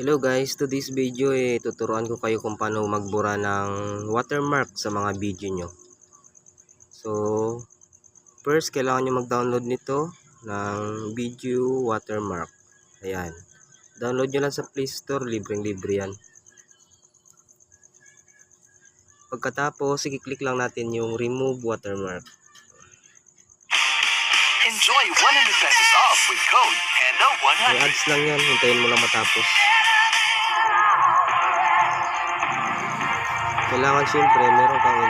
Hello guys, to this video eh, tuturuan ko kayo kung paano magbura ng watermark sa mga video nyo. So, first kailangan nyo mag-download nito ng video watermark. Ayan. Download nyo lang sa Play Store, libreng-libre yan. Pagkatapos, i-click lang natin yung remove watermark. Enjoy 100 pesos off with code May PANDA100. ads lang yan, hintayin mo lang matapos. Kailangan syempre, meron kang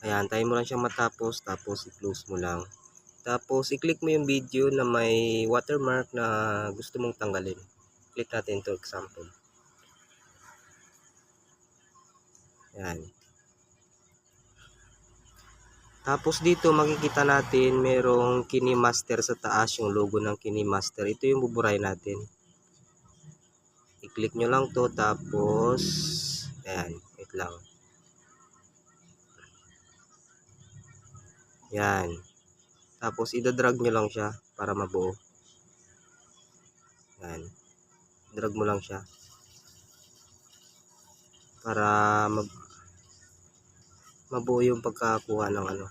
Ayan, tayo mo lang siya matapos, tapos i-close mo lang. Tapos, i-click mo yung video na may watermark na gusto mong tanggalin. Click natin to example. Ayan. Tapos dito makikita natin merong Kinemaster sa taas yung logo ng Kinemaster. Ito yung buburahin natin. I-click nyo lang to tapos ayan, wait lang. Yan. Tapos idadrag nyo lang siya para mabuo. Yan. Drag mo lang siya. Para mab mabuo yung pagkakuha ng ano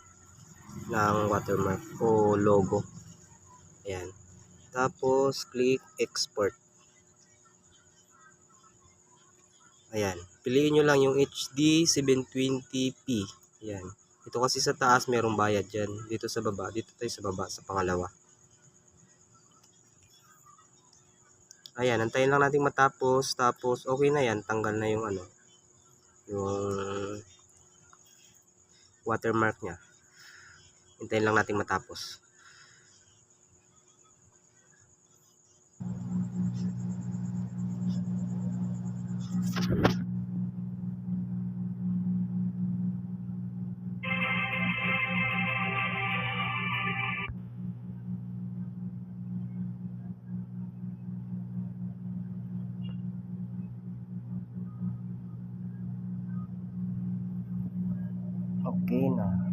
ng watermark o logo. Ayan. Tapos click export. Ayan. Piliin nyo lang yung HD 720p. Ayan. Ito kasi sa taas merong bayad dyan. Dito sa baba. Dito tayo sa baba sa pangalawa. Ayan. Antayin lang natin matapos. Tapos okay na yan. Tanggal na yung ano. Yung watermark niya. Hintayin lang natin matapos. Okay na.